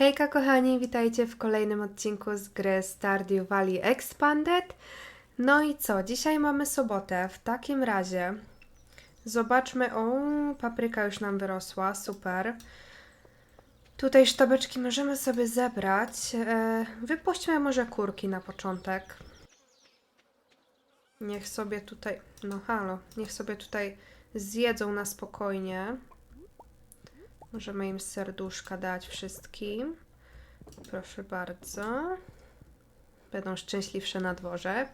Hejka kochani, witajcie w kolejnym odcinku z gry Stardew Valley Expanded. No i co, dzisiaj mamy sobotę, w takim razie zobaczmy, o papryka już nam wyrosła, super. Tutaj sztabeczki możemy sobie zebrać, e, wypuśćmy może kurki na początek. Niech sobie tutaj, no halo, niech sobie tutaj zjedzą na spokojnie. Możemy im serduszka dać wszystkim. Proszę bardzo. Będą szczęśliwsze na dworze.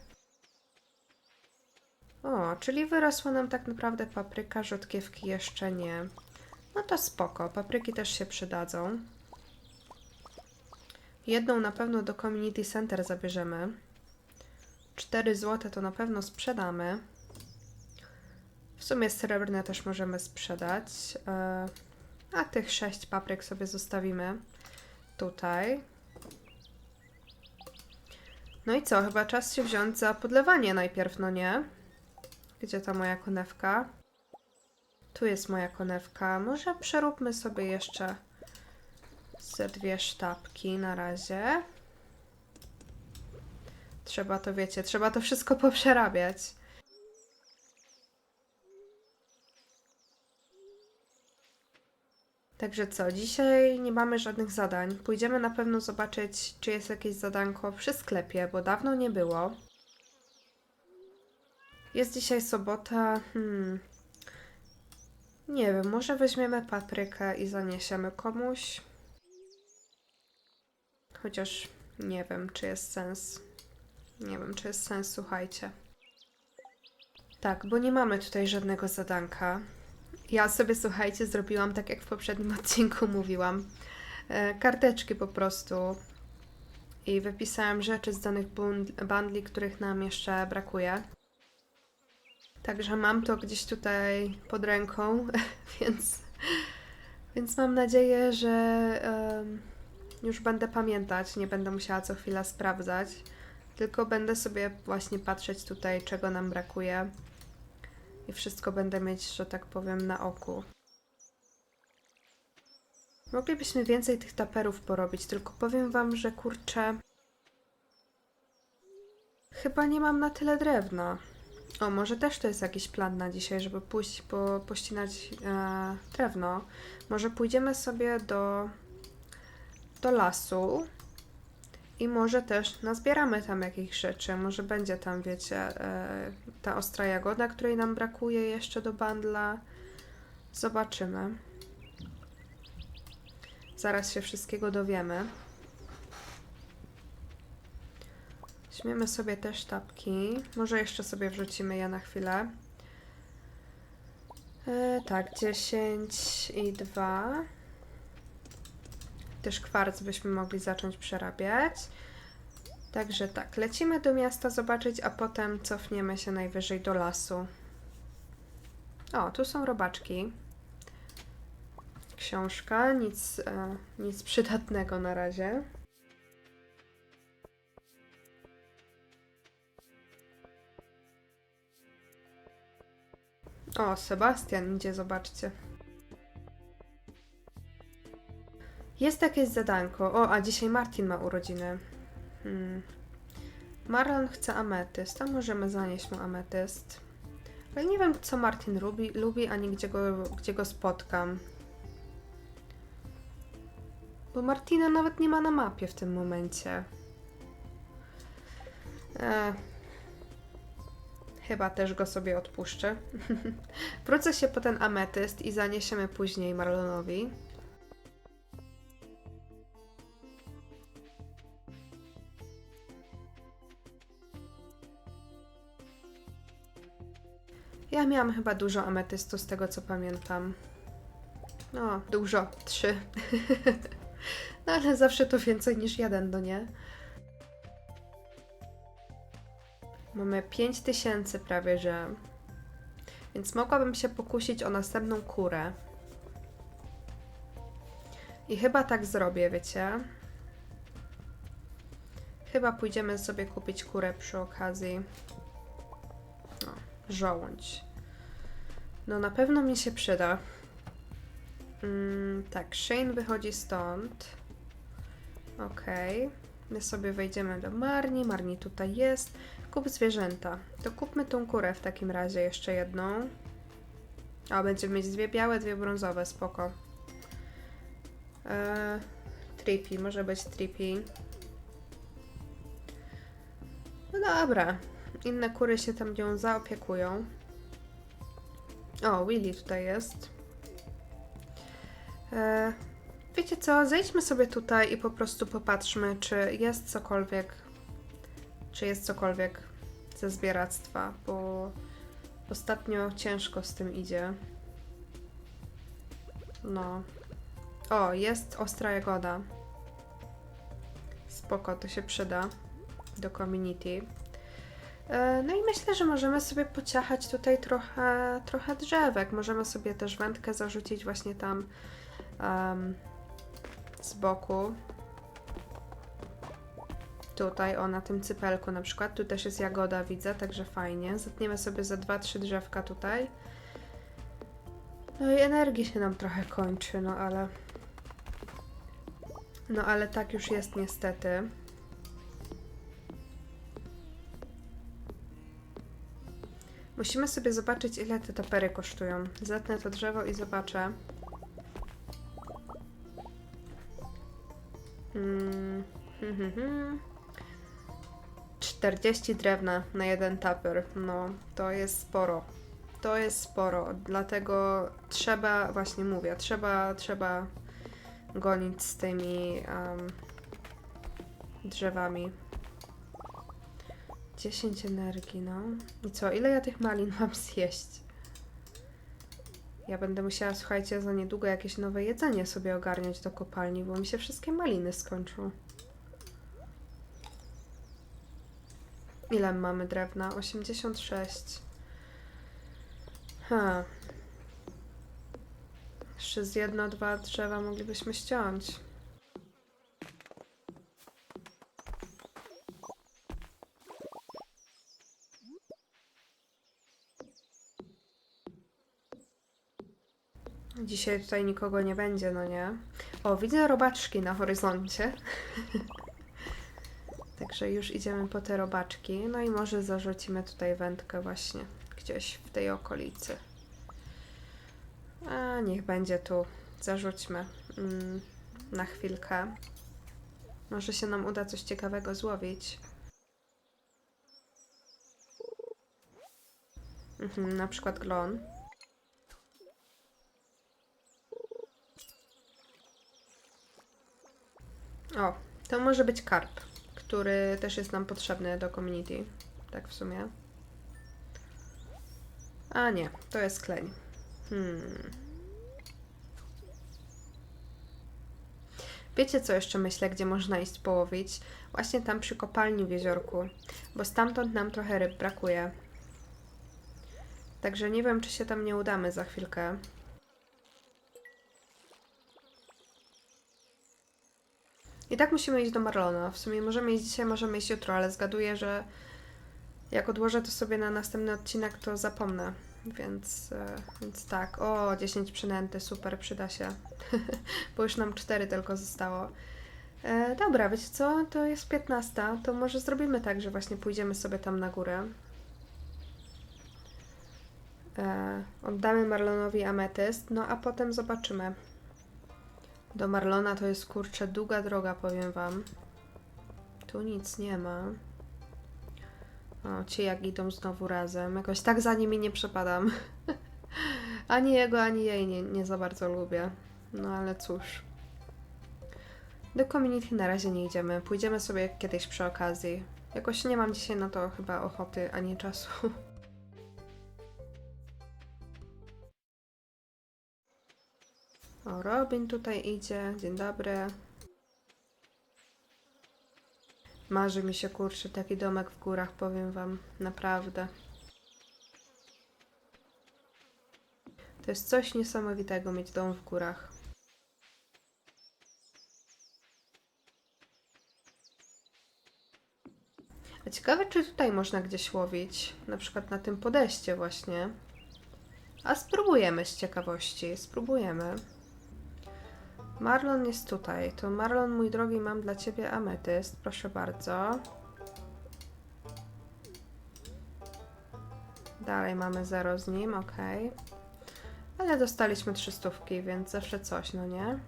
O, czyli wyrosła nam tak naprawdę papryka, rzodkiewki jeszcze nie. No to spoko, papryki też się przydadzą. Jedną na pewno do Community Center zabierzemy. 4 złote to na pewno sprzedamy. W sumie srebrne też możemy sprzedać. E, a tych sześć papryk sobie zostawimy tutaj. No i co? Chyba czas się wziąć za podlewanie najpierw, no nie? Gdzie ta moja konewka? Tu jest moja konewka. Może przeróbmy sobie jeszcze ze dwie sztabki na razie. Trzeba to, wiecie, trzeba to wszystko poprzerabiać. Także co, dzisiaj nie mamy żadnych zadań. Pójdziemy na pewno zobaczyć, czy jest jakieś zadanko przy sklepie, bo dawno nie było. Jest dzisiaj sobota. Hmm. Nie wiem, może weźmiemy paprykę i zaniesiemy komuś. Chociaż nie wiem, czy jest sens. Nie wiem, czy jest sens, słuchajcie. Tak, bo nie mamy tutaj żadnego zadanka. Ja sobie, słuchajcie, zrobiłam tak, jak w poprzednim odcinku mówiłam. E, karteczki po prostu. I wypisałam rzeczy z danych bund- bundli, których nam jeszcze brakuje. Także mam to gdzieś tutaj pod ręką, więc, więc mam nadzieję, że em, już będę pamiętać. Nie będę musiała co chwila sprawdzać. Tylko będę sobie właśnie patrzeć tutaj, czego nam brakuje i wszystko będę mieć, że tak powiem, na oku. Moglibyśmy więcej tych taperów porobić, tylko powiem wam, że kurczę. Chyba nie mam na tyle drewna. O, może też to jest jakiś plan na dzisiaj, żeby pójść po, pościnać e, drewno. Może pójdziemy sobie do, do lasu i może też nazbieramy tam jakichś rzeczy. Może będzie tam, wiecie, e, ta ostra jagoda, której nam brakuje jeszcze do bandla. Zobaczymy. Zaraz się wszystkiego dowiemy. Weźmiemy sobie te sztabki. Może jeszcze sobie wrzucimy je na chwilę. E, tak, 10 i 2. Też kwarc byśmy mogli zacząć przerabiać. Także tak, lecimy do miasta zobaczyć, a potem cofniemy się najwyżej do lasu. O, tu są robaczki. Książka, nic, e, nic przydatnego na razie. O, Sebastian idzie, zobaczcie. Jest jakieś zadanko. O, a dzisiaj Martin ma urodziny. Hmm. Marlon chce ametyst, a możemy zanieść mu ametyst. Ale nie wiem, co Martin lubi, lubi ani gdzie go, gdzie go spotkam. Bo Martina nawet nie ma na mapie w tym momencie. E, chyba też go sobie odpuszczę. Wrócę się po ten ametyst i zaniesiemy później Marlonowi. Ja miałam chyba dużo ametystu z tego co pamiętam. No, dużo. Trzy. no ale zawsze to więcej niż jeden, no nie? Mamy 5000 prawie, że. Więc mogłabym się pokusić o następną kurę. I chyba tak zrobię, wiecie? Chyba pójdziemy sobie kupić kurę przy okazji. Żołądź. No na pewno mi się przyda. Mm, tak, Shane wychodzi stąd. Okej. My sobie wejdziemy do Marni. Marni tutaj jest. Kup zwierzęta. To kupmy tą kurę w takim razie, jeszcze jedną. A, będziemy mieć dwie białe, dwie brązowe, spoko. Eee, trippy, może być trippy. No dobra. Inne kury się tam nią zaopiekują. O, Willy tutaj jest. E, wiecie co? Zejdźmy sobie tutaj i po prostu popatrzmy, czy jest cokolwiek. Czy jest cokolwiek ze zbieractwa, bo ostatnio ciężko z tym idzie. No. O, jest ostra jagoda. Spoko, to się przyda do community. E, No i myślę, że możemy sobie pociachać tutaj trochę, trochę drzewek. Możemy sobie też wędkę zarzucić właśnie tam em, z boku. Tutaj, o, na tym cypelku na przykład. Tu też jest jagoda, widzę, także fajnie. Zetniemy sobie za 2-3 drzewka tutaj. No i energii się nam trochę kończy, no ale... No ale tak już jest niestety. Musimy sobie zobaczyć, ile te topery kosztują. Zetnę to drzewo i zobaczę. Mm, hmm, hmm, hmm. 40 drewna na jeden taper. No, to jest sporo. To jest sporo. Dlatego trzeba, właśnie mówię, trzeba, trzeba gonić z tymi em, drzewami. 10 energii, no. I co, ile ja tych malin mam zjeść? Ja będę musiała, słuchajcie, za niedługo jakieś nowe jedzenie sobie ogarniać do kopalni, bo mi się wszystkie maliny skończą. Ile mamy drewna? 86. Ha. Jeszcze z jedno, dwa drzewa moglibyśmy ściąć. Dzisiaj tutaj nikogo nie będzie, no nie? O, widzę robaczki na horyzoncie. Także już idziemy po te robaczki. No i może zarzucimy tutaj wędkę właśnie gdzieś w tej okolicy. A niech będzie tu. Zarzućmy mm, na chwilkę. Może się nam uda coś ciekawego złowić. Mhm, na przykład glon. O, to może być karp, który też jest nam potrzebny do community. Tak w sumie. A nie, to jest kleń. Hmm. Wiecie co jeszcze myślę, gdzie można iść połowić? Właśnie tam przy kopalni w jeziorku, bo stamtąd nam trochę ryb brakuje. Także nie wiem, czy się tam nie udamy za chwilkę. I tak musimy iść do Marlona. W sumie możemy iść dzisiaj, możemy iść jutro, ale zgaduję, że jak odłożę to sobie na następny odcinek, to zapomnę. Więc, e, więc tak. O, 10 przynęty, super, przyda się. Bo już nam 4 tylko zostało. E, dobra, wiecie co? To jest 15. To może zrobimy tak, że właśnie pójdziemy sobie tam na górę. E, oddamy Marlonowi ametyst, no a potem zobaczymy. Do Marlona to jest kurczę długa droga, powiem wam. Tu nic nie ma. O, ci jak idą znowu razem. Jakoś tak za nimi nie przepadam. ani jego, ani jej nie, nie za bardzo lubię. No ale cóż. Do community na razie nie idziemy. Pójdziemy sobie kiedyś przy okazji. Jakoś nie mam dzisiaj na to chyba ochoty ani czasu. Robin tutaj idzie. Dzień dobry. Marzy mi się kurczę taki domek w górach, powiem wam. Naprawdę. To jest coś niesamowitego mieć dom w górach. A ciekawe, czy tutaj można gdzieś łowić. Na przykład na tym podejście właśnie. A spróbujemy z ciekawości. Spróbujemy. Marlon jest tutaj. To Marlon, mój drogi, mam dla ciebie ametyst. Proszę bardzo. Dalej mamy zero z nim, ok. Ale dostaliśmy trzy stówki, więc zawsze coś, no nie?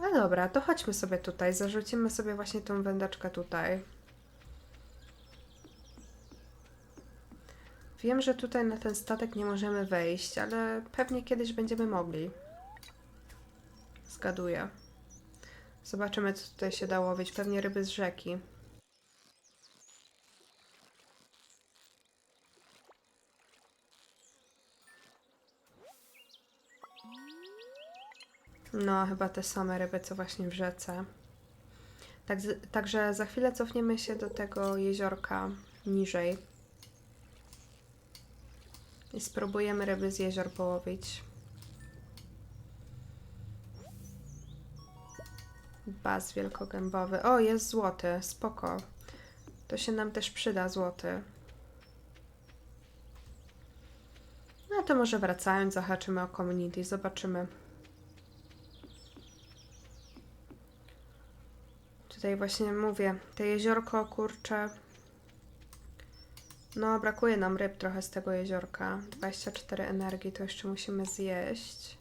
No dobra, to chodźmy sobie tutaj. Zarzucimy sobie właśnie tą wędeczkę tutaj. Wiem, że tutaj na ten statek nie możemy wejść, ale pewnie kiedyś będziemy mogli. Zgaduję. Zobaczymy, co tutaj się da łowić. Pewnie ryby z rzeki. No, chyba te same ryby, co właśnie w rzece. Tak, także za chwilę cofniemy się do tego jeziorka niżej. I spróbujemy ryby z jezior połowić. Baz wielkogębowy. O, jest złoty. Spoko. To się nam też przyda, złoty. No to może wracając, zahaczymy o community. Zobaczymy. Tutaj właśnie mówię, te jeziorko, kurczę. No, brakuje nam ryb trochę z tego jeziorka. 24 energii to jeszcze musimy zjeść.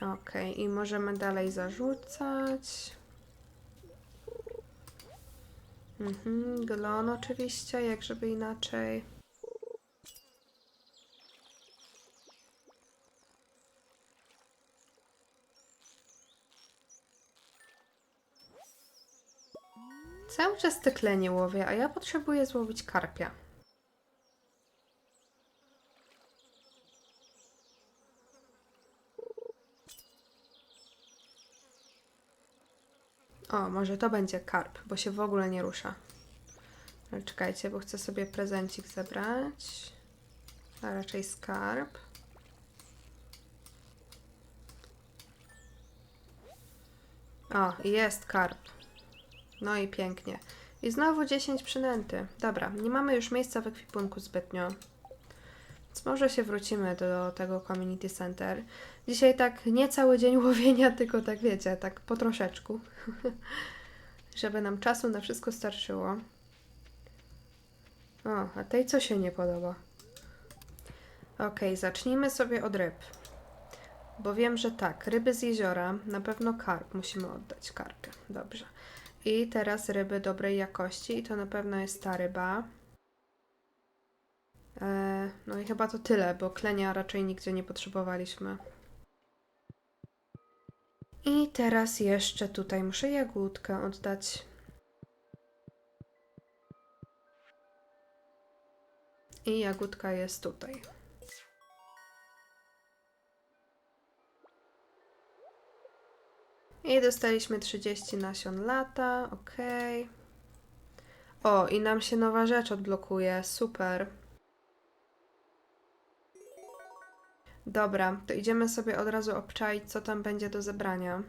Ok, i możemy dalej zarzucać. Mhm, glon oczywiście, jak żeby inaczej. Cały czas te klenie łowię, a ja potrzebuję złowić karpia. O, może to będzie karp, bo się w ogóle nie rusza. Ale czekajcie, bo chcę sobie prezencik zebrać. A raczej skarb. O, jest karp. No i pięknie. I znowu 10 przynęty. Dobra, nie mamy już miejsca w ekwipunku zbytnio. Więc może się wrócimy do tego community center. Dzisiaj tak nie cały dzień łowienia, tylko tak wiecie, tak po troszeczku. Żeby nam czasu na wszystko starczyło. O, a tej co się nie podoba? Okej, zacznijmy sobie od ryb. Bo wiem, że tak, ryby z jeziora, na pewno karp, musimy oddać karpę. Dobrze. I teraz ryby dobrej jakości i to na pewno jest ta ryba. E, no i chyba to tyle, bo klenia raczej nigdzie nie potrzebowaliśmy. I teraz jeszcze tutaj muszę jagódkę oddać. I jagódka jest tutaj. I dostaliśmy 30 nasion lata, ok. O, i nam się nowa rzecz odblokuje, super. Dobra, to idziemy sobie od razu obczaić, co tam będzie do zebrania.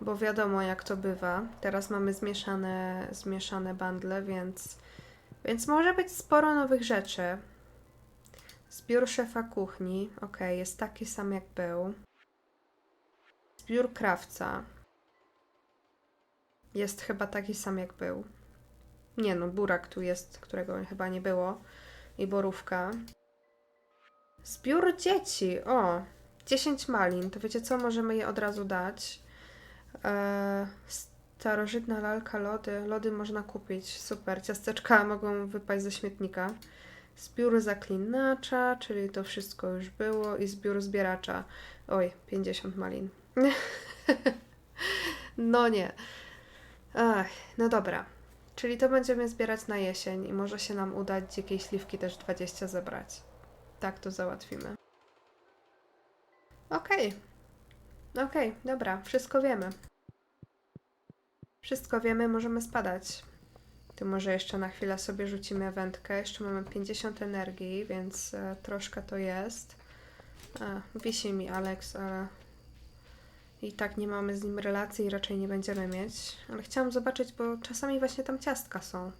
Bo wiadomo, jak to bywa. Teraz mamy zmieszane, zmieszane bundle, więc, więc może być sporo nowych rzeczy. Zbiór szefa kuchni, ok, jest taki sam jak był. Zbiór krawca. Jest chyba taki sam jak był. Nie no, burak tu jest, którego chyba nie było. I borówka. Zbiór dzieci. O, 10 malin. To wiecie co? Możemy je od razu dać. Eee, starożytna lalka, lody. Lody można kupić. Super. Ciasteczka mogą wypaść ze śmietnika. Zbiór zaklinacza, czyli to wszystko już było. I zbiór zbieracza. Oj, 50 malin. no nie. Ach, no dobra. Czyli to będziemy zbierać na jesień i może się nam udać dzikiej śliwki też 20 zebrać. Tak to załatwimy. Okej. Okej, dobra, wszystko wiemy. Wszystko wiemy, możemy spadać. Tu może jeszcze na chwilę sobie rzucimy wędkę. Jeszcze mamy 50 energii, więc e, troszkę to jest. A, wisi mi Alex, ale i tak nie mamy z nim relacji i raczej nie będziemy mieć, ale chciałam zobaczyć, bo czasami właśnie tam ciastka są.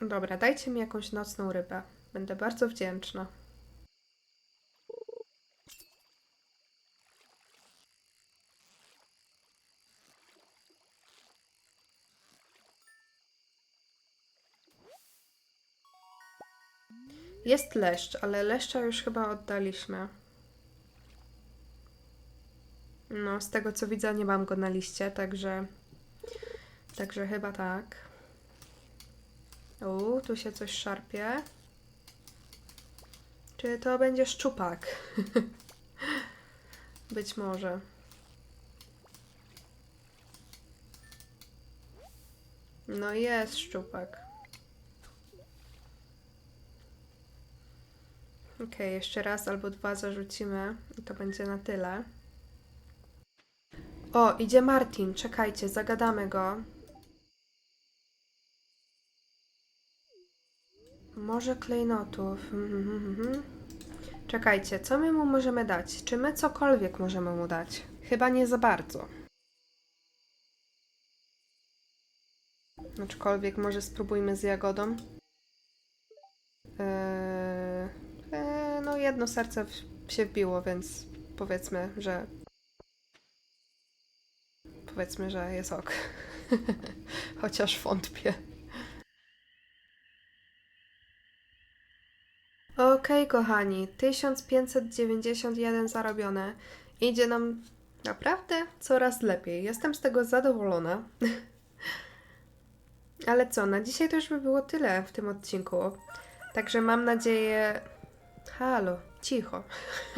Dobra, dajcie mi jakąś nocną rybę. Będę bardzo wdzięczna. Jest leszcz, ale leszcza już chyba oddaliśmy. No, z tego co widzę, nie mam go na liście, także. Także chyba tak. U, tu się coś szarpie. Czy to będzie szczupak? Być może. No jest szczupak. Okej, jeszcze raz albo dwa zarzucimy i to będzie na tyle. O, idzie Martin, czekajcie, zagadamy go. Może klejnotów. Czekajcie, co my mu możemy dać? Czy my cokolwiek możemy mu dać? Chyba nie za bardzo. Aczkolwiek może spróbujmy z jagodą. Eee, eee, no jedno serce w- się wbiło, więc powiedzmy, że powiedzmy, że jest ok. Chociaż wątpię. Okej, kochani, 1591 zarobione. Idzie nam naprawdę coraz lepiej. Jestem z tego zadowolona. Ale co, na dzisiaj to już by było tyle w tym odcinku. Także mam nadzieję. Halo, cicho.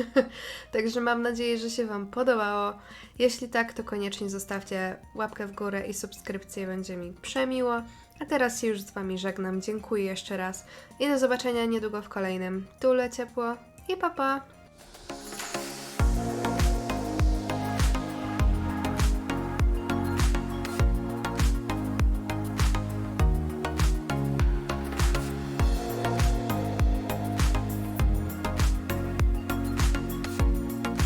Także mam nadzieję, że się Wam podobało. Jeśli tak, to koniecznie zostawcie łapkę w górę i subskrypcję, będzie mi przemiło. A teraz się już z Wami żegnam. Dziękuję jeszcze raz i do zobaczenia niedługo w kolejnym. Tule ciepło i papa! Pa.